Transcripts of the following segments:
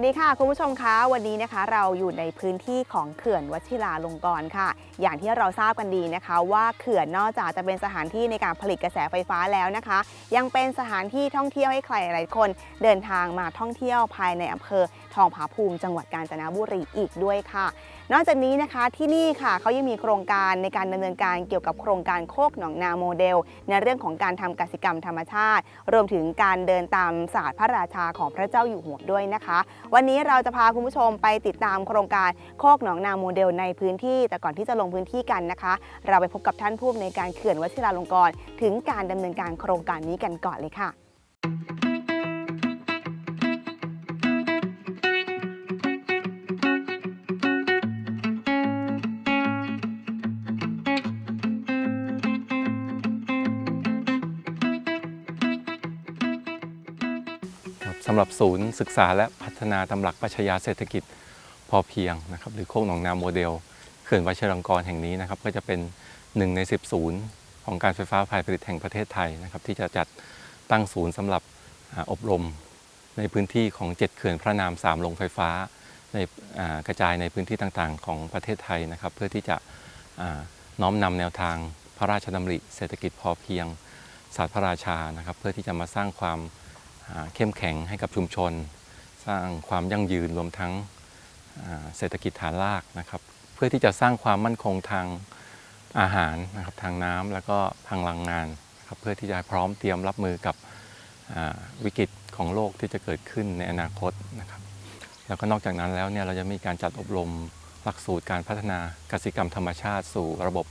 วัสดีค่ะ คุณผู้ชมคะวันนี้นะคะ เราอยู่ในพื้นที่ของเขื่อนวชิราลงกรณ์ค่ะ อย่างที่เราทราบกันดีนะคะ ว่าเขื่อนนอกจากจะเป็นสถานที่ในการผลิตกระแสไฟฟ้าแล้วนะคะ ยังเป็นสถานที่ท่องเที่ยวให้ใครหลายคน เดินทางมาท่องเที่ยวภายในอำเภอทองผาภูมิ จังหวัดกาญจนบุรีอีกด้วยค่ะ นอกจากนี้นะคะที่นี่ค่ะเขายังมีโครงการในการดำเนินการเกี่ยวกับโครงการโคกหนองนาโมเดล ในเรื่องของการทำกสิกรรมธรรมชาติ รวมถึงการเดินตามศาสตร์พระราชาของพระเจ้าอยู่หัวด้วยนะคะ วันนี้เราจะพาคุณผู้ชมไปติดตามโครงการโคกหนองนาโมเดลในพื้นที่ แต่ก่อนที่จะลงพื้นที่กันนะคะ เราไปพบกับท่านผู้อำนวยการเขื่อนวชิราลงกรณ์ถึงการดำเนินการโครงการนี้กันก่อนเลยค่ะครั สำหรับศูนย์ศึกษาและพัฒนาตำหลักปรัชญาเศรษฐกิจพอเพียงนะครับหรือโคกหนองนาโมเดลเขื่อนวัชรังกรแห่งนี้นะครับก็จะเป็นหนึ่งใน 10 ศูนย์ของการไฟฟ้าฝ่ายผลิตแห่งประเทศไทยนะครับที่จะจัดตั้งศูนย์สำหรับอบรมในพื้นที่ของ 7 เขื่อนพระนาม 3 โรงไฟฟ้าในกระจายในพื้นที่ต่างๆ ของประเทศไทยนะครับเพื่อที่จะน้อมนำแนวทางพระราชดำริเศรษฐกิจพอเพียงศาสตร์พระราชานะครับเพื่อที่จะมาสร้างความ เข้มแข็งให้กับชุมชน สร้างความยั่งยืนรวมทั้งเศรษฐกิจฐานรากนะครับ เพื่อที่จะสร้างความมั่นคงทางอาหารนะครับทางน้ำแล้วก็ทางพลังงานนะครับเพื่อที่จะพร้อมเตรียมรับมือกับวิกฤตของโลกที่จะเกิดขึ้นในอนาคตนะครับแล้วก็นอกจากนั้นแล้วเนี่ยเราจะมีการจัดอบรมหลักสูตรการพัฒนากสิกรรมธรรมชาติ สู่ระบบ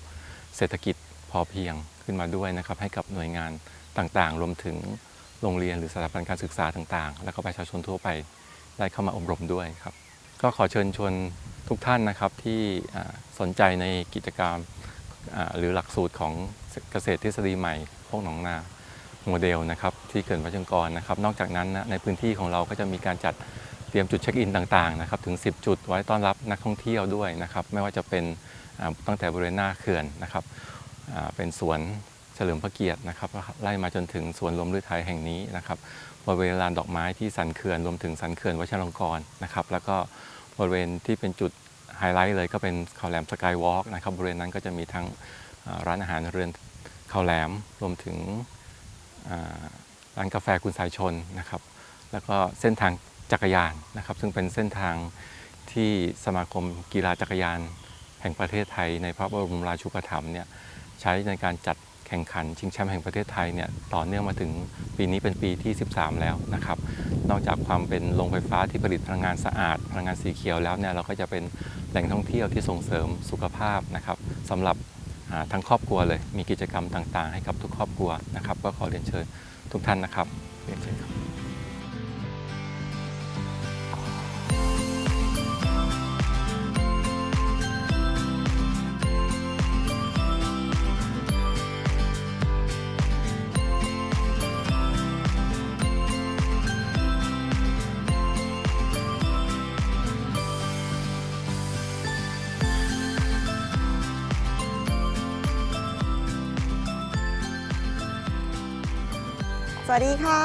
เศรษฐกิจพอเพียงขึ้นมาด้วยนะครับให้กับหน่วยงานต่างๆ รวมถึง โรงเรียนหรือสถาบันการศึกษาต่างๆ แล้วก็ประชาชนทั่วไปได้เข้ามาอบรมด้วยครับ ก็ขอเชิญชวนทุกท่านนะครับที่สนใจในกิจกรรมหรือหลักสูตรของเกษตรทฤษฎีใหม่พวกหนองนาโมเดลนะครับที่เขื่อนวัชรกรนะครับ นอกจากนั้นนะในพื้นที่ของเราก็จะมีการจัดเตรียมจุดเช็คอินต่างๆนะครับถึง 10 จุดไว้ต้อนรับนักท่องเที่ยวด้วยนะครับ ไม่ว่าจะเป็นตั้งแต่บริเวณหน้าเขื่อนนะครับเป็นสวน ฉลิมพระเกียรตินะครับไล่มาจนถึงสวนลมฤทัยแห่งนี้นะครับบริเวณลานดอกไม้ที่สันเขื่อนรวมถึงสันเขื่อนวัชรลงกรณ์นะครับแล้วก็บริเวณที่เป็นจุดไฮไลท์เลยก็เป็นเขาแหลมสกายวอล์กนะครับบริเวณนั้นก็จะมีทั้งร้านอาหารเรือนเขาแหลมรวมถึงร้านกาแฟคุณสายชนนะครับแล้วก็เส้นทางจักรยานนะครับ ซึ่งเป็นเส้นทางที่สมาคมกีฬาจักรยาน แห่งประเทศไทยในพระบรมราชูปถัมภ์เนี่ยใช้ในการจัด แข่งขันชิงแชมป์แห่งประเทศไทยเนี่ยต่อเนื่องมาถึงปีนี้เป็นปีที่ 13 แล้วนะครับ นอกจากความเป็นโรงไฟฟ้าที่ผลิตพลังงานสะอาด พลังงานสีเขียวแล้วเนี่ยเราก็จะเป็นแหล่งท่องเที่ยวที่ส่งเสริมสุขภาพนะครับสำหรับทั้งครอบครัวเลย มีกิจกรรมต่างๆ ให้กับทุกครอบครัวนะครับ ก็ขอเรียนเชิญทุกท่านนะครับเรียนเชิญครับ วัสดีค่ะ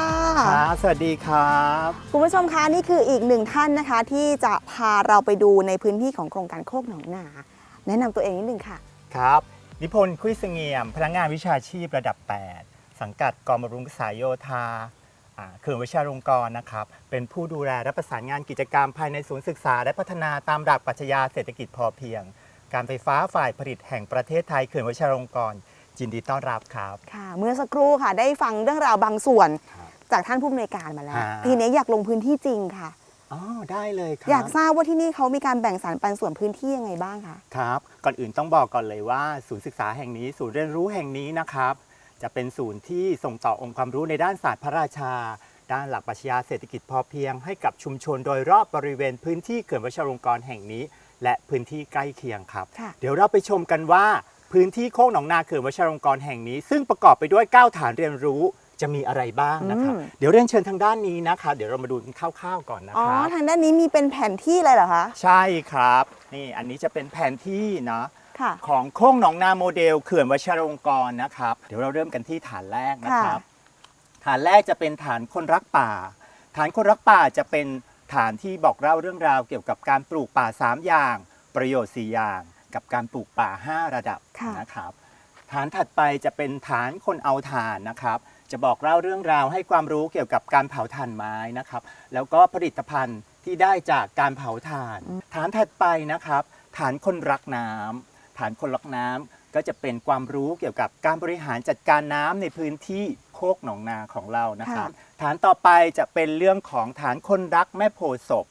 ครับ สวัสดีครับ คุณผู้ชมคะนี่คืออีกหนึ่งท่านนะคะ ที่จะพาเราไปดูในพื้นที่ของโครงการโคกหนองนา แนะนำตัวเองนิดนึงค่ะ ครับ นิพนธ์คุยเสงี่ยม พนักงานวิชาชีพระดับ 8 สังกัดกองบำรุงสายโยธาอ่าเขื่อนวิชาลงกรณ์นะครับ เป็นผู้ดูแลและประสานงานกิจกรรมภายในศูนย์ศึกษา และพัฒนาตามหลักปรัชญาเศรษฐกิจพอเพียง การไฟฟ้าฝ่ายผลิตแห่งประเทศไทยเขื่อนวิชาลงกรณ์ ยินดีต้อนรับครับ ค่ะ เมื่อสักครู่ค่ะ ได้ฟังเรื่องราวบางส่วนครับจากท่านผู้อำนวยการมาแล้ว ฮะ ทีนี้อยากลงพื้นที่จริงค่ะ อ๋อได้เลยครับ อยากทราบว่าที่นี่เขามีการแบ่งสรรปันส่วนพื้นที่ยังไงบ้างคะ ครับก่อนอื่นต้องบอกก่อนเลยว่า ศูนย์ศึกษาแห่งนี้ ศูนย์เรียนรู้แห่งนี้นะครับ จะเป็นศูนย์ที่ส่งต่อองค์ความรู้ในด้านศาสตร์พระราชา ด้านหลักปรัชญาเศรษฐกิจพอเพียง ให้กับชุมชนโดยรอบบริเวณพื้นที่เขื่อนวชรลงกรณ์แห่งนี้ และพื้นที่ใกล้เคียงครับ ค่ะ เดี๋ยวเราไปชมกันว่า พื้นที่โค้งหนองนาเขื่อนวชรลงกรณ์แห่งนี้ ซึ่งประกอบไปด้วย 9 ฐานเรียนรู้จะมีอะไรบ้างนะครับ อืม เดี๋ยวเรียนเชิญทางด้านนี้นะครับเดี๋ยวเรามาดูกันคร่าวๆก่อนนะอ๋อ ครับ ทางด้านนี้มีเป็นแผนที่เลยเหรอคะ ใช่ครับ นี่อันนี้จะเป็นแผนที่เนาะค่ะ ของโค้งหนองนาโมเดลเขื่อนวชรลงกรณ์นะครับ เดี๋ยวเราเริ่มกันที่ฐานแรกนะครับ ฐานแรกจะเป็นฐานคนรักป่า ฐานคนรักป่าจะเป็นฐานที่บอกเล่าเรื่องราวเกี่ยวกับการปลูกป่า 3 อย่าง ประโยชน์ 4 อย่าง กับการปลูกป่า 5 ระดับค่ะนะครับ ฐานถัดไปจะเป็นฐานคนเอาถ่านนะครับ จะบอกเล่าเรื่องราวให้ความรู้เกี่ยวกับการเผาถ่านไม้นะครับ แล้วก็ผลิตภัณฑ์ที่ได้จากการเผาถ่าน ฐานถัดไปนะครับ ฐานคนรักน้ำฐานคนรักน้ำก็จะเป็นความรู้เกี่ยวกับการบริหารจัดการน้ำในพื้นที่โคกหนองนาของเรานะครับ ฐานต่อไปจะเป็นเรื่องของฐานคนรักแม่โพธิ์ศพ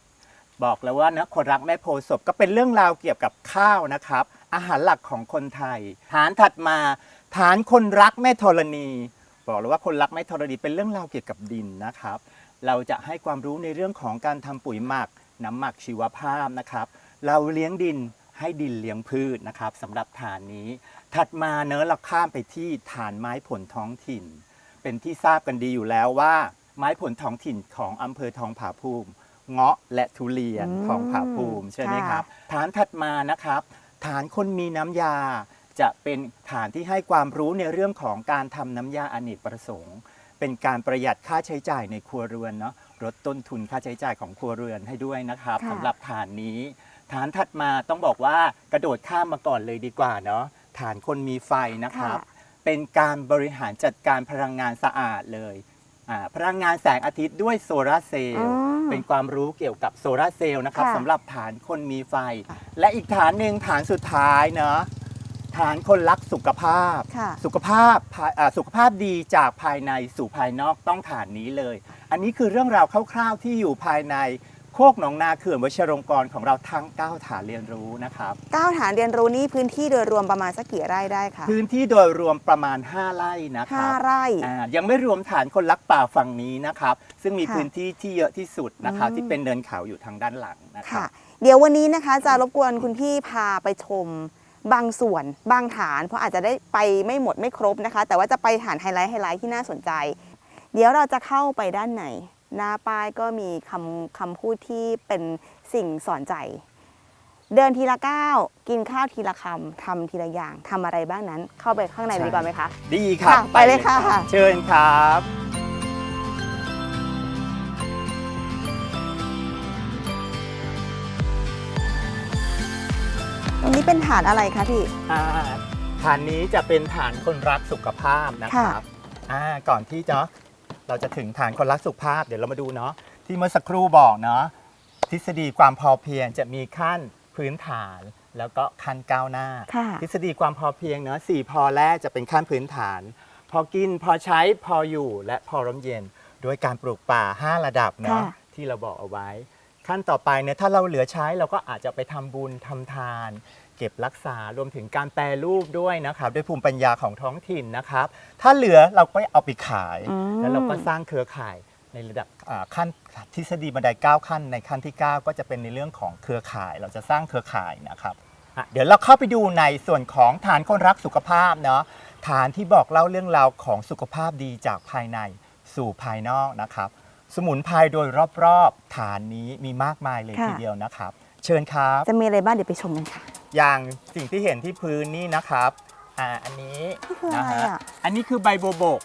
บอกแล้วว่านะคนรักแม่โพศพก็เป็นเรื่องราวเกี่ยวกับข้าวนะครับ อาหารหลักของคนไทย ฐานถัดมา ฐานคนรักแม่ธรณี บอกเลยว่าคนรักแม่ธรณีเป็นเรื่องราวเกี่ยวกับดินนะครับ เราจะให้ความรู้ในเรื่องของการทำปุ๋ยหมัก น้ำหมักชีวภาพนะครับ เราเลี้ยงดินให้ดินเลี้ยงพืชนะครับสำหรับฐานนี้ ถัดมาเนื้อเราข้ามไปที่ฐานไม้ผลท้องถิ่น เป็นที่ทราบกันดีอยู่แล้วว่า ไม้ผลท้องถิ่นของอำเภอทองผาภูมิ เงาะและทุเรียนอืมทองผาภูมิใช่ไหมค่ะ ครับ ฐานถัดมานะครับ ฐานคนมีน้ำยา จะเป็นฐานที่ให้ความรู้ในเรื่องของการทำน้ำยาอเนกประสงค์ เป็นการประหยัดค่าใช้จ่ายในครัวเรือนเนาะลดต้นทุนค่าใช้จ่ายของครัวเรือนให้ด้วยนะครับค่ะ สำหรับฐานนี้ ฐานถัดมาต้องบอกว่ากระโดดข้ามมาก่อนเลยดีกว่าเนาะฐานคนมีไฟนะครับ เป็นการบริหารจัดการพลังงานสะอาดเลยอ่าพลังงานแสงอาทิตย์ด้วยโซลาร์เซลอ๋ล์อ เป็นความรู้เกี่ยวกับโซลาร์เซลล์นะครับค่ะสำหรับฐานคนมีไฟ ค่ะ และอีกฐานหนึ่งฐานสุดท้ายเนาะฐานคนรักสุขภาพ ค่ะ สุขภาพภายอ่าสุขภาพดีจากภายในสู่ภายนอกต้องฐานนี้เลย อันนี้คือเรื่องราวคร่าวๆที่อยู่ภายใน โคกหนองนาเขื่อนวชรงกรณ์ของเราทั้ง 9 ฐานเรียนรู้นะครับเก้าฐานเรียนรู้นี้พื้นที่โดยรวมประมาณสักกี่ไร่ได้คะพื้นที่โดยรวมประมาณ 5 ไร่นะคห้ารับไร่อ่ายังไม่รวมฐานคนรักป่าฝั่งนี้นะครับ ซึ่งมีค่ะพื้นที่ที่เยอะที่สุดนะครับอืมที่เป็นเนินเขาอยู่ทางด้านหลังนะครัค่ะบเดี๋ยววันนี้นะคะจะรบกวนคุณพี่พาไปชมบางส่วนบางฐาน เพราะอาจจะได้ไปไม่หมดไม่ครบนะคะ แต่ว่าจะไปฐานไฮไลท์ไฮไลท์ที่น่าสนใจ เดี๋ยวเราจะเข้าไปด้านใน หน้าป้ายก็มีคำคำพูดที่เป็นสิ่งสอนใจ เดินทีละก้าวกินข้าวทีละคำทำทีละอย่างทำอะไรบ้างนั้น เข้าไปข้างในใช่ดีกว่าไหมคะ ดีครับค่ะไปเลยค่ะรับเชิญครับตรงนี้เป็นฐานอะไรคะพี่อ่าฐานนี้จะเป็นฐานคนรักสุขภาพนะครับอ่าก่อนที่จะ เราจะถึงฐานคนรักสุขภาพเดี๋ยวเรามาดูเนาะที่เมื่อสักครู่บอกเนาะทฤษฎีความพอเพียงจะมีขั้นพื้นฐาน แล้วก็ขั้นก้าวหน้า ค่ะทฤษฎีความพอเพียงเนาะสี่พอแรกจะเป็นขั้นพื้นฐาน พอกินพอใช้พออยู่และพอร่มเย็นโดยการปลูกป่า 5 ระดับเนาะค่ะ ที่เราบอกเอาไว้ ขั้นต่อไปเนี่ยถ้าเราเหลือใช้เราก็อาจจะไปทำบุญทำทาน เก็บรักษารวมถึงการแปรรูปด้วยนะครับ ด้วยภูมิปัญญาของท้องถิ่นนะครับ ถ้าเหลือเราก็เอาไปขายอืมแล้วเราก็สร้างเครือข่ายในระดับอ่าขั้นทฤษฎีบันได9ขั้นในขั้นที่ 9 ก็จะเป็นในเรื่องของเครือข่าย เราจะสร้างเครือข่ายนะครับอะเดี๋ยวเราเข้าไปดูในส่วนของฐานคนรักสุขภาพเนาะฐานที่บอกเล่าเรื่องราวของสุขภาพดีจากภายในสู่ภายนอกนะครับ สมุนไพรโดยรอบๆ ฐานนี้มีมากมายเลยค่ะทีเดียวนะครับ เชิญครับ จะมีอะไรบ้างเดี๋ยวไปชมกันค่ะ อย่างสิ่งที่เห็นที่พื้นนี่นะครับ อ่า อันนี้นี่คืออะไรนะฮะอะ อันนี้คือใบโบวบก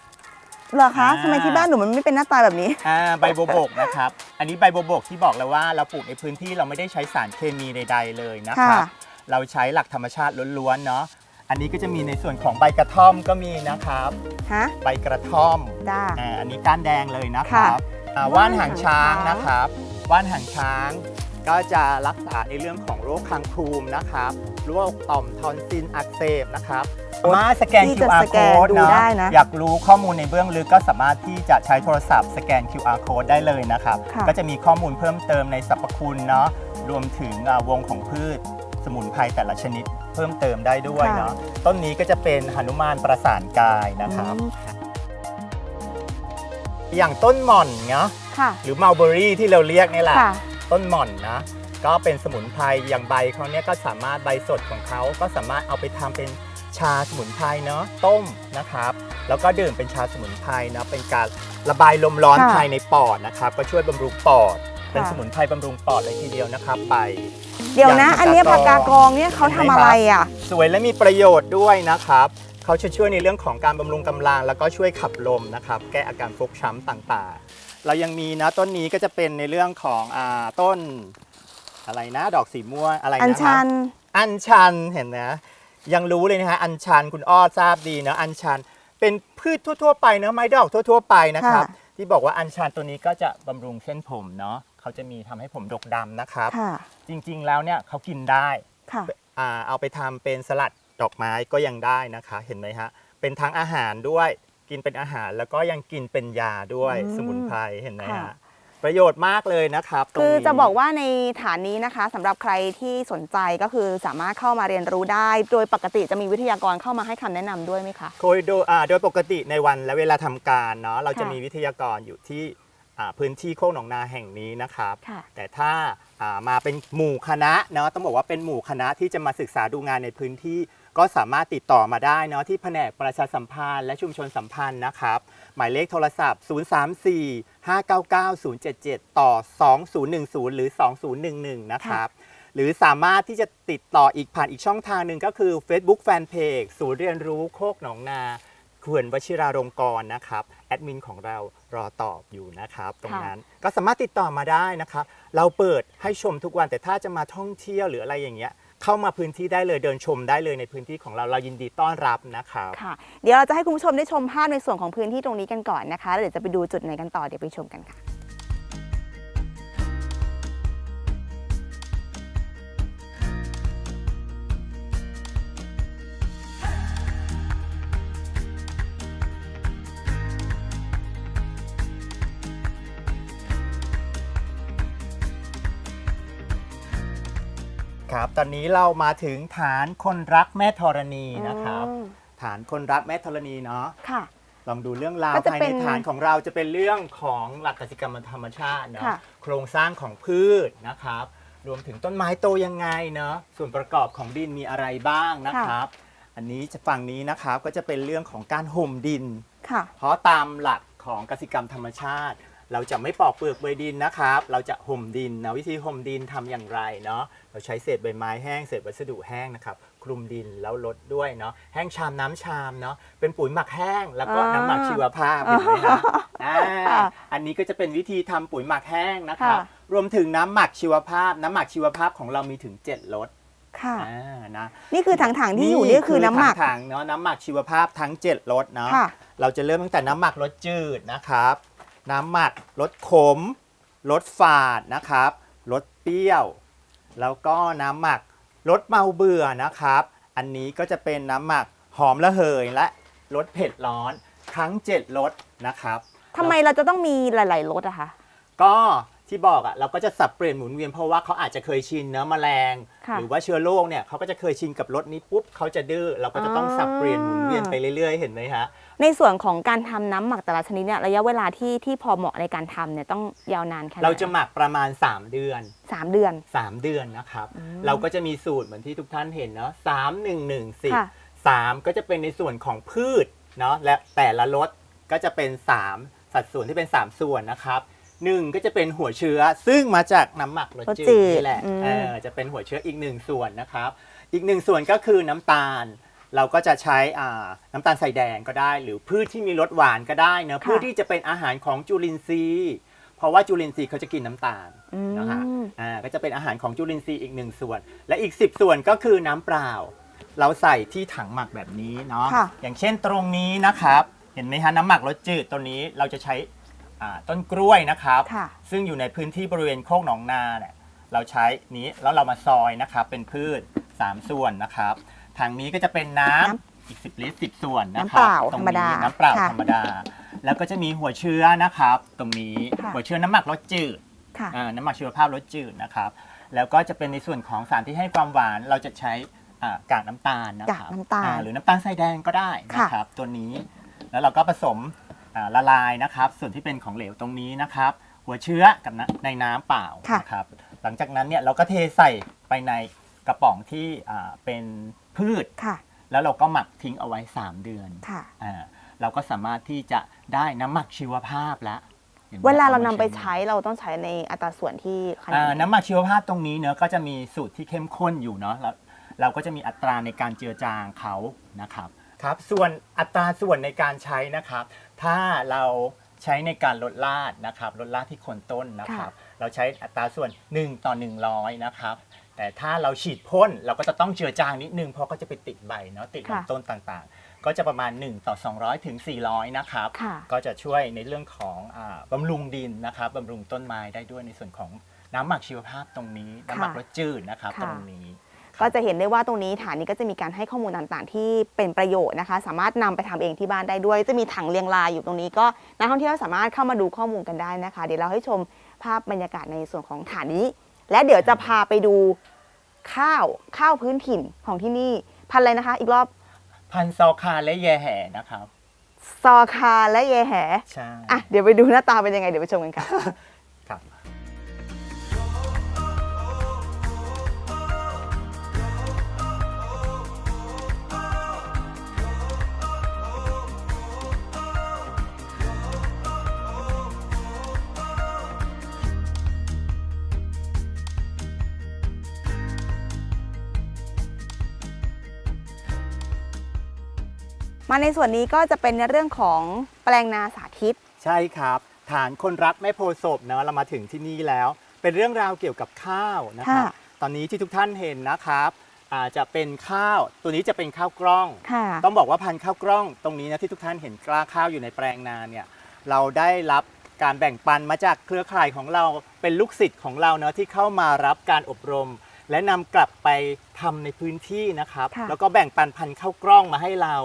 เหรอคะอ่า ทำไมที่บ้านหนูมันไม่เป็นหน้าตาแบบนี้ อ่า ใบโบวบกนะครับ อันนี้ใบโบวบกที่บอกแล้วว่าเราปลูกในพื้นที่เราไม่ได้ใช้สารเคมีใดๆเลยนะครับ ค่ะ เราใช้หลักธรรมชาติล้วนๆเนาะ อันนี้ก็จะมีในส่วนของใบกระท่อมก็มีนะครับ ฮะใบกระท่อมจ้าอ่าอันนี้ก้านแดงเลยนะครับค่ะอ่าว่านหางช้างว่านหางช้างนะครับ ว่านหางช้าง ก็จะรักษาในเรื่องของโรคคางคลูมนะครับโรคต่อมทอนซิลอักเสบนะครับมาสแกน ที่จะ QR สแกน code ดูเนาะได้นะ อยากรู้ข้อมูลในเบื้องลึกก็สามารถที่จะใช้โทรศัพท์สแกน QR code ได้เลยนะครับ ค่ะ ก็จะมีข้อมูลเพิ่มเติมในสรรพคุณเนาะรวมถึงอ่าวงของพืชสมุนไพรแต่ละชนิดเพิ่มเติมได้ด้วยเนาะต้นนี้ก็จะเป็นหนุมานประสานกายนะครับ อืมอย่างต้นหม่อนเนาะค่ะ หรือมัลเบอรี่ที่เราเรียกนี่แหละ ค่ะ ต้นหม่อนนะ ก็เป็นสมุนไพรอย่างใบเขาเนี่ยก็สามารถใบสดของเขาก็สามารถเอาไปทำเป็นชาสมุนไพรเนาะต้มนะครับ แล้วก็ดื่มเป็นชาสมุนไพรนะเป็นการระบายลมร้อนค่ะภายในปอดนะครับ ก็ช่วยบำรุงปอด เป็นค่ะสมุนไพรบำรุงปอดเลยทีเดียวนะครับใบเดี๋ยวนะอย่างอันเนี้ยผัผักกกากากกอองงเนี่ยเขาเห็นทำไหมอะไรครับอะ สวยและมีประโยชน์ด้วยนะครับเขาจะช่วยในเรื่องของการบำรุงกำลัง แล้วก็ช่วยขับลมนะครับ แก้อาการฟกช้ำต่างๆ เรายังมีนะต้นนี้ก็จะเป็นในเรื่องของอ่าต้นอะไรนะ ดอกสีม่วงอะไรอัญนะคะชัน อัญชันเห็นนะยังรู้เลยนะฮะอัญชันคุณอ้อทราบดีนะอัญชัน เป็นพืชทั่ว ๆ ไปเนะไม้ดอกทั่ว ๆ ไปนะครับ ค่ะ ที่บอกว่าอัญชันตัวนี้ก็จะบำรุงเส้นผมเนาะเขาจะมีทำให้ผมดกดำนะครับ ค่ะจริงๆแล้วเนี่ยเขากินได้ค่ะ อ่าเอาไปทำเป็นสลัดดอกไม้ก็ยังได้นะคะ เห็นไหมฮะเป็นทั้งอาหารด้วย กินเป็นอาหาร แล้วก็ยังกินเป็นยาด้วยอืมสมุนไพรเห็นไหมค่ะฮะประโยชน์มากเลยนะครับตรงคือนี้ จะบอกว่าในฐานนี้นะคะสำหรับใครที่สนใจก็คือสามารถเข้ามาเรียนรู้ได้ โดยปกติจะมีวิทยากรเข้ามาให้คำแนะนำด้วยไหมคะ โดยโดยอ่าโดยปกติในวันและเวลาทำการเนาะเราจะค่ะมีวิทยากรอยู่ที่อ่าพื้นที่โคกหนองนาแห่งนี้นะครับ ค่ะ แต่ถ้าอ่ามาเป็นหมู่คณะเนาะต้องบอกว่าเป็นหมู่คณะที่จะมาศึกษาดูงานในพื้นที่ ก็สามารถติดต่อมาได้เนาะที่แผนกประชาสัมพันธ์และชุมชนสัมพันธ์นะครับ หมายเลขโทรศัพท์ 034 599 077 ต่อ 2010 หรือ 2011 นะครับ หรือสามารถที่จะติดต่ออีกผ่านอีกช่องทางหนึ่งก็คือ Facebook Fanpage ศูนย์เรียนรู้โคกหนองนาเขื่อนวชิราลงกรณ์นะครับแอดมินของเรารอตอบอยู่นะครับตรงนั้นก็สามารถติดต่อมาได้นะครับ เราเปิดให้ชมทุกวันแต่ถ้าจะมาท่องเที่ยวหรืออะไรอย่างเงี้ย เข้ามาพื้นที่ได้เลยเดินชมได้เลยในพื้นที่ของเราเรายินดีต้อนรับนะครับ ค่ะ เดี๋ยวเราจะให้คุณผู้ชมได้ชมภาพในส่วนของพื้นที่ตรงนี้กันก่อนนะคะแล้วเดี๋ยวจะไปดูจุดไหนกันต่อเดี๋ยวไปชมกันค่ะ ตอนนี้เรามาถึงฐานคนรักแม่ธรณีนะครับ อืมฐานคนรักแม่ธรณีเนาะค่ะ ลองดูเรื่องราวก็จะภายเป็ในนฐานของเราจะเป็นเรื่องของหลักกสิกรรมธรรมชาติเนาะค่ะ โครงสร้างของพืชนะครับ รวมถึงต้นไม้โตยังไงเนาะส่วนประกอบของดินมีอะไรบ้างนะครับ อันนี้จะฝั่งนี้นะครับก็จะเป็นเรื่องของการห่มดิน ค่ะ เพราะตามหลักของกสิกรรมธรรมชาติ เราจะไม่ปอกเปลือกใบดินนะครับ เราจะห่มดินนะวิธีห่มดินทำอย่างไรเนาะเราใช้เศษใบไม้แห้งเศษวัสดุแห้งนะครับคลุมดินแล้วลดด้วยเนาะแห้งชามน้ำชามเนาะเป็นปุ๋ยหมักแห้งแล้วก็อ่าน้ำหมักชีวภาพเห็นไหมคะอ่าค่ะอันนี้ก็จะเป็นวิธีทำปุ๋ยหมักแห้งนะครับค่ะรวมถึงน้ำหมักชีวภาพ น้ำหมักชีวภาพของเรามีถึง 7รสค่ะอ่านะนี่คือถังๆที่อยู่นี่คือน้ำหมักถังๆเนาะน้ำหมักชีวภาพทั้ง 7รสเนาะค่ะเราจะเริ่มตั้งแต่น้ำหมักรสจืดนะครับ น้ำหมักรสขมรสฝาดนะครับรสเปรี้ยว แล้วก็น้ำหมักรสเมาเบื่อนะครับ อันนี้ก็จะเป็นน้ำหมักหอมระเหยและรสเผ็ดร้อนทั้ง 7รสนะครับทำไมเราจะต้องมีหลาย ๆรสอะคะก็ที่บอกอะเราก็จะสับเปลี่ยนหมุนเวียนเพราะว่าเขาอาจจะเคยชินเนื้อแมลงค่ะ หรือว่าเชื้อโรคเนี่ยเขาก็จะเคยชินกับรสนี้ปุ๊บเขาจะดื้อเราก็จะต้องสับเปลี่ยนหมุนเวียนไปเรื่อยๆ เห็นไหมฮะในส่วนของการทำน้ำหมักแต่ละชนิดเนี่ยระยะเวลาที่ที่พอเหมาะในการทำเนี่ยต้องยาวนานแค่ไหนเราจะหมักประมาณ 3 เดือนสามเดือน 3 เดือนนะครับ เราก็จะมีสูตรเหมือนที่ทุกท่านเห็นเนาะสามหนึ่งหนึ่งสิบค่ะสามก็จะเป็นในส่วนของพืชเนาะและแต่ละรสก็จะเป็น 3 สัดส่วนที่เป็น 3 ส่วนนะครับ หนึ่งก็จะเป็นหัวเชื้อซึ่งมาจากน้ำหมักรสรสจืจืดดนี่แหละอืม เออจะเป็นหัวเชื้ออีกหนึ่งส่วนนะครับ อีกหนึ่งส่วนก็คือน้ำตาล เราก็จะใช้อ่าน้ำตาลใส่แดงก็ได้ หรือพืชที่มีรสหวานก็ได้เนะค่ะพืชที่จะเป็นอาหารของจุลินทรีย์ เพราะว่าจุลินทรีย์เขาจะกินน้ำตาล อืม นะฮะอ่า ก็จะเป็นอาหารของจุลินทรีย์อีกหนึ่งส่วน และอีก 10 ส่วนก็คือน้ำเปล่า เราใส่ที่ถังหมักแบบนี้เนาะ ค่ะ อย่างเช่นตรงนี้นะครับ เห็นไหมฮะน้ำหมักรสจืดตัวนี้เราจะใช้ อ่าต้นกล้วยนะครับ ค่ะ ซึ่งอยู่ในพื้นที่บริเวณโคกหนองนาเนี่ยเราใช้นี้แล้วเรามาซอยนะครับ เป็นพืช 3 ส่วนนะครับทางนี้ก็จะเป็นน้ำน้อีก 10 ลิตร 10 ส่วนนะคน้ำเปรับล่าตงธรรมดานี้น้ำเปล่าค่ะธรรมดา แล้วก็จะมีหัวเชื้อนะครับ ตรงนี้ค่ะ หัวเชื้อน้ำหมักรสจืด ค่ะ อ่าน้ำหมักชีวภาพรสจืดนะครับ แล้วก็จะเป็นในส่วนของสารที่ให้ความหวานเราจะใช้อ่ากากน้ำตาลนะครับกากน้ำตาลอ่หรือน้ำตาลทรายแดงก็ได้นะค่ะครับ ตัวนี้ แล้วเราก็ผสม อ่าละลายนะครับ ส่วนที่เป็นของเหลวตรงนี้นะครับ หัวเชื้อกับน้ำในน้ำเปล่าค่ะ นะครับ หลังจากนั้นเนี่ยเราก็เทใส่ไปในกระป๋องที่อ่าเป็นพืช ค่ะ แล้วเราก็หมักทิ้งเอาไว้ 3 เดือนค่ะ อ่าเราก็สามารถที่จะได้น้ำหมักชีวภาพแล้วห็นไหมเวลาเราอมนำไปใช้เราต้องใช้ในอัตราส่วนที่ขนาดอ่าไหน น้ำหมักชีวภาพตรงนี้เนอะก็จะมีสูตรที่เข้มข้นอยู่เนาะแล้วเราก็จะมีอัตราในการเจือจางเขานะครับครับ ส่วนอัตราส่วนในการใช้นะครับ ถ้าเราใช้ในการลดลาดนะครับลดลาดที่โคนต้นนะครับ เราใช้อัตราส่วน 1 ต่อ 100 นะครับ แต่ถ้าเราฉีดพ่นเราก็จะต้องเจือจางนิดนึงเพราะก็จะไปติดใบเนาะติดค่ะลำต้นต่างๆ ก็จะประมาณ 1 ต่อ 200 ถึง 400 นะครับค่ะก็จะช่วยในเรื่องของอาบำรุงดินนะครับบำรุงต้นไม้ได้ด้วยในส่วนของน้ำหมักชีวภาพตรงนี้ น้ำหมักรสจืดนะครับค่ะตรงนี้ ก็จะเห็นได้ว่าตรงนี้ฐานนี้ก็จะมีการให้ข้อมูลต่างๆ ที่เป็นประโยชน์นะคะ สามารถนำไปทำเองที่บ้านได้ด้วย จะมีถังเรียงรายอยู่ตรงนี้ก็นักท่องเที่ยวสามารถเข้ามาดูข้อมูลกันได้นะคะ เดี๋ยวเราให้ชมภาพบรรยากาศในส่วนของฐานนี้ และเดี๋ยวจะพาไปดูข้าวข้าวพื้นถิ่นของที่นี่พันธุ์อะไรนะคะ อีกรอบพันธุ์ซอคาและแยแห่นะครับ ซอคาและเยแหใช่อะเดี๋ยวไปดูหน้าตาเป็นยังไงเดี๋ยวไปชมกันค่ะ มาในส่วนนี้ก็จะเป็นในเรื่องของแปลงนาสาธิต ใช่ครับ ฐานคนรักแม่โพธิ์ศพเนอะเรามาถึงที่นี่แล้ว เป็นเรื่องราวเกี่ยวกับข้าวนะครับ ค่ะ ตอนนี้ที่ทุกท่านเห็นนะครับอาจะเป็นข้าวตัวนี้จะเป็นข้าวกล้อง ค่ะ ต้องบอกว่าพันธุ์ข้าวกล้องตรงนี้นะที่ทุกท่านเห็นกล้าข้าวอยู่ในแปลงนาเนี่ยเราได้รับการแบ่งปันมาจากเครือข่ายของเราเป็นลูกศิษย์ของเราเนาะที่เข้ามารับการอบรม และนำกลับไปทำในพื้นที่นะครับ ค่ะ แล้วก็แบ่งปันพันธุ์ข้าวกล้องมาให้เรา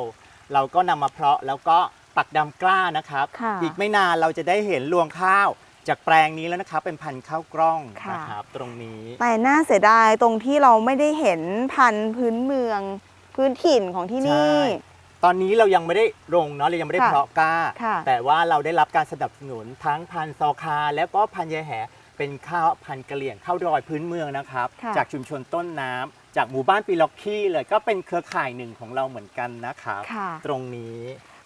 เราก็นำมาเพาะแล้วก็ปักดำกล้านะครับ ค่ะ อีกไม่นานเราจะได้เห็นรวงข้าว จากแปลงนี้แล้วนะครับ เป็นพันธุ์ข้าวกล้องค่ะ นะครับ ตรงนี้ แต่น่าเสียดายตรงที่เราไม่ได้เห็นพันธุ์พื้นเมือง พื้นถิ่นของที่นี่ ใช่ ตอนนี้เรายังไม่ได้ลงเนาะเรายังไม่ได้ค่ะเพาะกล้า ค่ะ แต่ว่าเราได้รับการสนับสนุนทั้งพันธุ์ซอคา แล้วก็พันธุ์ยายแหเป็นข้าวพันธุ์กะเหรี่ยงข้าวดอยพื้นเมืองนะครับ ค่ะ จากชุมชนต้นน้ำ จากหมู่บ้านปีล็อกขี้เลยก็เป็นเครือข่ายหนึ่งของเราเหมือนกันนะครับค่ะ ตรงนี้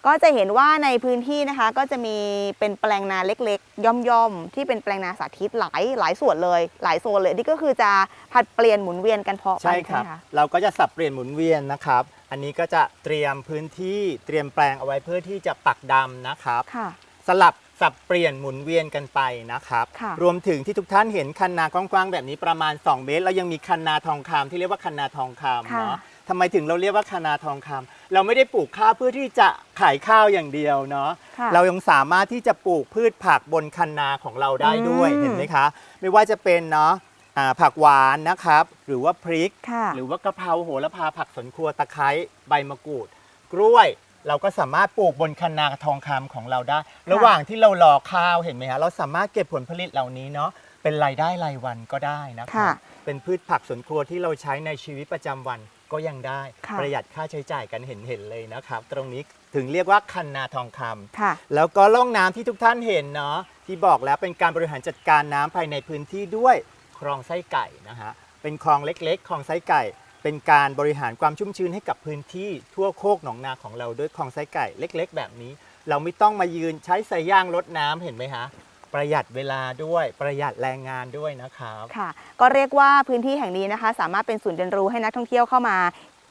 ก็จะเห็นว่าในพื้นที่นะคะก็จะมีเป็นแปลงนาเล็กๆ ย่อมๆ ที่เป็นแปลงนาสาธิตหลายหลายส่วนเลย หลายโซนเลยที่ก็คือจะผัดเปลี่ยนหมุนเวียนกันเพาะไปใช่ครับ ไหมคะเราก็จะสับเปลี่ยนหมุนเวียนนะครับ อันนี้ก็จะเตรียมพื้นที่เตรียมแปลงเอาไว้เพื่อที่จะปักดำนะครับ ค่ะ สลับ สับเปลี่ยนหมุนเวียนกันไปนะครับ ค่ะรวมถึงที่ทุกท่านเห็นคันนากว้างๆแบบนี้ประมาณ 2 เมตรเรายังมีคันนาทองคำที่เรียกว่าคันนาทองคำค่ะ เนาะทำไมถึงเราเรียกว่าคันนาทองคำเราไม่ได้ปลูกข้าวเพื่อที่จะขายข้าวอย่างเดียวเนาะ ค่ะ เรายังสามารถที่จะปลูกพืชผักบนคันนาของเราได้ด้วยอืม เห็นไหมคะ ไม่ว่าจะเป็นเนาะอ่าผักหวานนะครับ หรือว่าพริก ค่ะ หรือว่ากะเพราโหระพาผักสวนครัวตะไคร้ใบมะกรูด กล้วย เราก็สามารถปลูกบนคันนาทองคำของเราได้ ระหว่างที่เรารอข้าวเห็นไหมฮะเราสามารถเก็บผลผลิตเหล่านี้เนาะเป็นรายได้รายวันก็ได้นะครัค่ะบเป็นพืชผักสวนครัวที่เราใช้ในชีวิตประจำวันก็ยังได้ ค่ะ ประหยัดค่าใช้จ่ายกันเห็นๆเลยนะครับ ตรงนี้ถึงเรียกว่าคันนาทองคำ ค่ะ แล้วก็ร่องน้ำที่ทุกท่านเห็นเนาะที่บอกแล้วเป็นการบริหารจัดการน้ำภายในพื้นที่ด้วยคลองไส้ไก่นะฮะเป็นคลองเล็กๆคลองไส้ไก่ เป็นการบริหารความชุ่มชื้นให้กับพื้นที่ทั่วโคกหนองนาของเราด้วยคลองไส้ไก่เล็ก ๆ แบบนี้ เราไม่ต้องมายืนใช้สายยางรดน้ำเห็นไหมฮะประหยัดเวลาด้วยประหยัดแรงงานด้วยนะครับ ค่ะ ก็เรียกว่าพื้นที่แห่งนี้นะคะ สามารถเป็นศูนย์เรียนรู้ให้นักท่องเที่ยวเข้ามา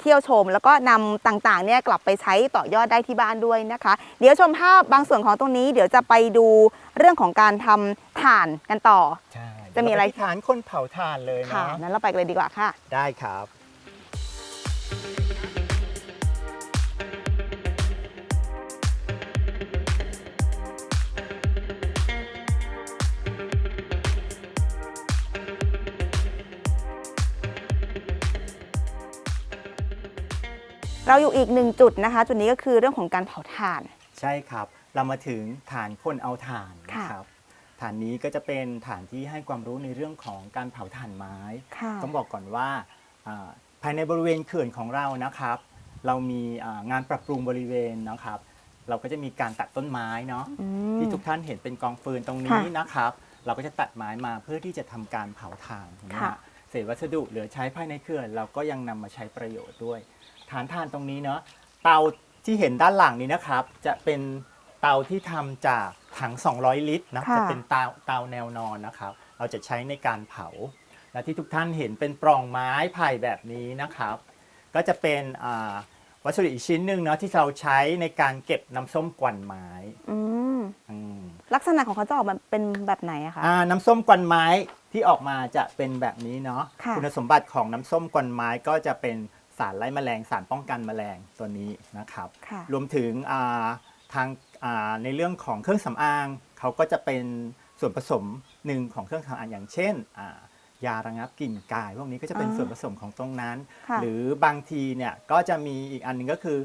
เที่ยวชม แล้วก็นำต่างๆเนี่ยกลับไปใช้ต่อยอดได้ที่บ้านด้วยนะคะ เดี๋ยวชมภาพบางส่วนของตรงนี้ เดี๋ยวจะไปดูเรื่องของการทำถ่านกันต่อ ใช่จะมีอะไรเดี๋ยวเาปที่ฐานคนเผาถ่านเลยค่ะเนาะนั้นเราไปกันเลยดีกว่าค่ะ ได้ครับ เราอยู่อีกหนึ่งจุดนะคะ จุดนี้ก็คือเรื่องของการเผาถ่าน ใช่ครับ เรามาถึงฐานคนเอาถ่านค่ะนะครับฐานนี้ก็จะเป็นฐานที่ให้ความรู้ในเรื่องของการเผาถ่านไม้ ค่ะต้องบอกก่อนว่าอ่าภายในบริเวณเขื่อนของเรานะครับ เรามีอ่างานปรับปรุงบริเวณนะครับ เราก็จะมีการตัดต้นไม้เนาะ อืม ที่ทุกท่านเห็นเป็นกองฟืนตรงนี้ค่ะนะครับ เราก็จะตัดไม้มาเพื่อที่จะทำการเผาถ่านนะค่ะ ฮะเศษวัสดุเหลือใช้ภายในเขื่อน เราก็ยังนำมาใช้ประโยชน์ด้วย ฐานถ่านตรงนี้เนาะเตาที่เห็นด้านหลังนี้นะครับ จะเป็นเตาที่ทำจากถัง 200 ลิตรนะค่ะจะเป็นเตาเตาแนวนอนนะครับ เราจะใช้ในการเผา และที่ทุกท่านเห็นเป็นปล่องไม้ไผ่แบบนี้นะครับ ก็จะเป็นอ่าวัสดุอีกชิ้นหนึ่งเนาะที่เราใช้ในการเก็บน้ำส้มกวันไม้อืมอืมลักษณะของเขาจะออกมาเป็นแบบไหนอะคะอ่าน้ำส้มกวันไม้ที่ออกมาจะเป็นแบบนี้เนาะค่ะณสมบัติของน้ำส้มกวันไม้ก็จะเป็น สารไล่แมลงสารป้องกันแมลงตัวนี้นะครับ ค่ะ รวมถึงอ่าทางอ่าในเรื่องของเครื่องสำอางเขาก็จะเป็นส่วนผสมหนึ่งของเครื่องสำอางอย่างเช่นอ่ายาระงับกลิ่นกาย พวกนี้ก็จะเป็นอ่าส่วนผสมของตรงนั้น ค่ะ หรือบางทีเนี่ยก็จะมีอีกอันหนึงก็คือ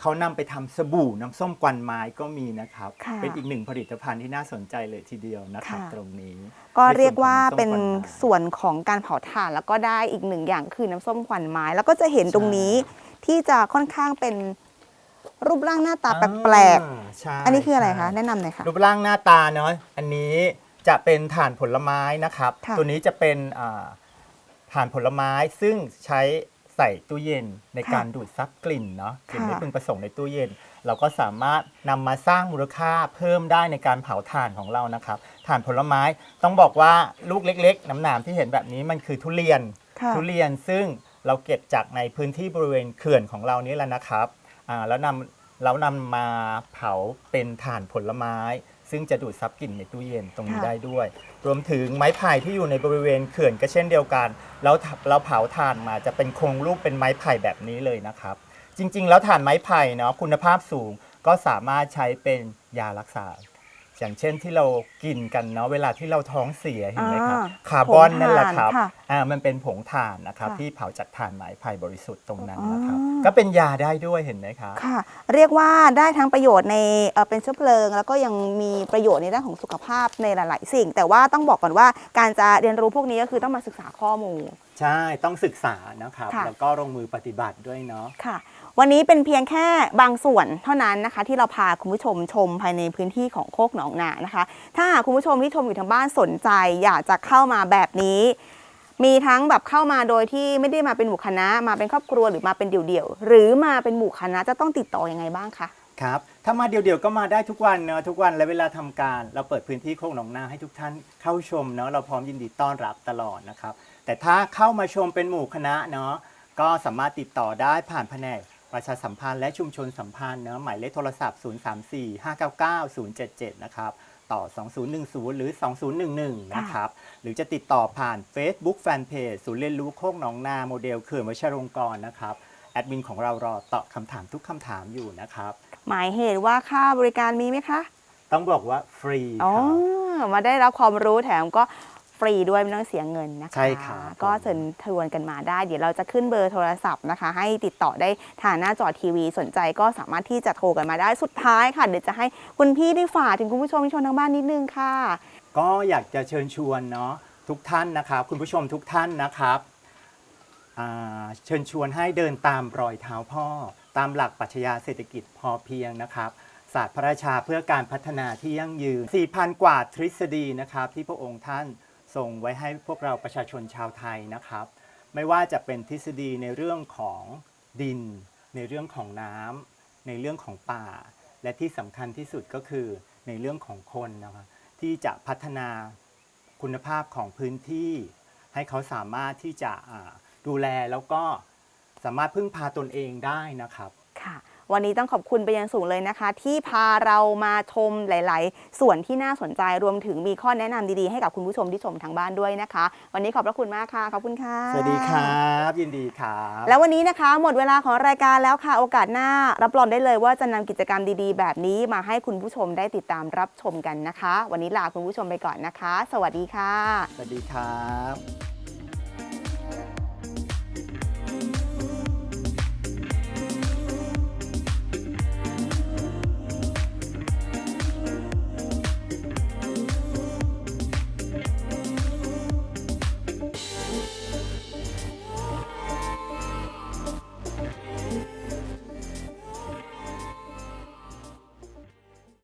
เขานำไปทำสบู่น้ำส้มกวันไม้ก็มีนะครับ ค่ะเป็นอีกหนึ่งผลิตภัณฑ์ที่น่าสนใจเลยทีเดียวนะครับ ค่ะ ตรงนี้ก็เรียกว่าเป็นในส่ส่วนของการเผาถ่านแล้วก็ได้อีกหนึ่งอย่างคือน้ำส้มควันไม้ แล้วก็จะเห็นตรงนี้ที่จะค่อนข้างเป็นรูปร่างหน้าตาวนของแปลกอ่าใช่ๆ อันนี้คืออะไรคะ ใช่แนะนำหน่อยค่ะ รูปร่างหน้าตาเนาะอันนี้จะเป็นถ่านผลไม้นะครับ ค่ะตัวนี้จะเป็นอ่าถ่านผลไม้ซึ่งใช้ ใส่ตู้เย็นในการดูดซับกลิ่นเนาะกลิ่นไม่พึงประสงค์ในตู้เย็น เราก็สามารถนำมาสร้างมูลค่าเพิ่มได้ในการเผาถ่านของเรานะครับถ่านผลไม้ต้องบอกว่าลูกเล็ก ๆ น้ำหนามที่เห็นแบบนี้มันคือทุเรียนค่ะทุเรียนซึ่งเราเก็บจากในพื้นที่บริเวณเขื่อนของเรานี่แหละนะครับอ่าแล้วนำ แล้วนำมาเผาเป็นถ่านผลไม้ ซึ่งจะดูดซับกลิ่นในตู้เย็นตรงนี้ค่ะ ได้ด้วย รวมถึงไม้ไผ่ที่อยู่ในบริเวณเขื่อนก็เช่นเดียวกัน แล้วเราเผาถ่านมาจะเป็นโครงรูปเป็นไม้ไผ่แบบนี้เลยนะครับ จริง ๆ แล้วถ่านไม้ไผ่เนาะคุณภาพสูงก็สามารถใช้เป็นยารักษา อย่างเช่นที่เรากินกันเนาะเวลาที่เราท้องเสียเห็นไหมครับอ่าคาร์บอนนั่นแหละผงครับถ่านค่ะอ่ามันเป็นผงถ่านนะครับค่ะ ที่เผาจากถ่านไม้ไผ่บริสุทธิ์ตรงนั้นนะครับอ๋อก็เป็นยาได้ด้วยเห็นไหมครับ ค่ะ เรียกว่าได้ทั้งประโยชน์ในเอ่อเป็นเชื้อเพลิง แล้วก็ยังมีประโยชน์ในด้านของสุขภาพในหลาย ๆ สิ่ง แต่ว่าต้องบอกก่อนว่าการจะเรียนรู้พวกนี้ก็คือต้องมาศึกษาข้อมูล ใช่ต้องศึกษานะครับ ค่ะ แล้วก็ลงมือปฏิบัติด้วยเนาะ ค่ะ วันนี้เป็นเพียงแค่บางส่วนเท่านั้นนะคะ ที่เราพาคุณผู้ชมชมภายในพื้นที่ของโคกหนองนานะคะ ถ้าหากคุณผู้ชมที่ชมอยู่ทางบ้านสนใจ อยากจะเข้ามาแบบนี้ มีทั้งแบบเข้ามาโดยที่ไม่ได้มาเป็นหมู่คณะ มาเป็นครอบครัวหรือมาเป็นเดี่ยวๆหรือมาเป็นหมู่คณะจะต้องติดต่อยังไงบ้างคะ ครับ ถ้ามาเดี่ยวๆก็มาได้ทุกวันเนาะทุกวันและเวลาทำการ เราเปิดพื้นที่โคกหนองนาให้ทุกท่านเข้าชมเนาะเราพร้อมยินดีต้อนรับตลอดนะครับ แต่ถ้าเข้ามาชมเป็นหมู่คณะเนาะก็สามารถติดต่อได้ผ่านแผนก ประชาสัมพันธ์และชุมชนสัมพันธ์เนาะหมายเลขโทรศัพท์ 034 599 077 นะครับ ต่อ 2010 หรือ 2011 นะครับ หรือจะติดต่อผ่าน Facebook Fanpage ศูนย์เรียนรู้โคกหนองนาโมเดลเขื่อนวชิรงกรณ์นะครับ แอดมินของเรารอตอบคำถามทุกคำถามอยู่นะครับ หมายเหตุว่าค่าบริการมีไหมคะ ต้องบอกว่าฟรีอ๋อครับ มาได้รับความรู้แถมก็ ฟรีด้วยไม่ต้องเสียเงินนะคะ ใช่ครับก็เชิญทวนกันมาได้ เดี๋ยวเราจะขึ้นเบอร์โทรศัพท์นะคะ ให้ติดต่อได้ทางหน้าจอทีวีสนใจก็สามารถที่จะโทรกันมาได้สุดท้ายค่ะ เดี๋ยวจะให้คุณพี่ได้ฝากถึงคุณผู้ชมที่ชมทางบ้านนิดนึงค่ะ ก็อยากจะเชิญชวนเนาะทุกท่านนะครับคุณผู้ชมทุกท่านนะครับอ่าเชิญชวนให้เดินตามรอยเท้าพ่อ ตามหลักปรัชญาเศรษฐกิจพอเพียงนะครับศาสตร์พระราชาเพื่อการพัฒนาที่ยั่งยืน 4,000 กว่าทฤษฎีนะครับที่พระองค์ท่าน ทรงไว้ให้พวกเราประชาชนชาวไทยนะครับ ไม่ว่าจะเป็นทฤษฎีในเรื่องของดิน ในเรื่องของน้ำในเรื่องของป่า และที่สำคัญที่สุดก็คือในเรื่องของคนนะครับที่จะพัฒนาคุณภาพของพื้นที่ ให้เขาสามารถที่จะดูแลแล้วก็สามารถพึ่งพาตนเองได้นะครับค่ะ วันนี้ต้องขอบคุณไปยังสูงเลยนะคะ ที่พาเรามาชมหลาย ๆ ส่วนที่น่าสนใจรวมถึงมีข้อแนะนำดี ๆ ให้กับคุณผู้ชมที่ชมทางบ้านด้วยนะคะ วันนี้ขอบพระคุณมากค่ะ ขอบคุณค่ะ สวัสดีครับ ยินดีครับ แล้ววันนี้นะคะ หมดเวลาของรายการแล้วค่ะ โอกาสหน้า รับรองได้เลยว่าจะนำกิจกรรมดี ๆ แบบนี้มาให้คุณผู้ชมได้ติดตามรับชมกันนะคะ วันนี้ลาคุณผู้ชมไปก่อนนะคะ สวัสดีค่ะ สวัสดีครับ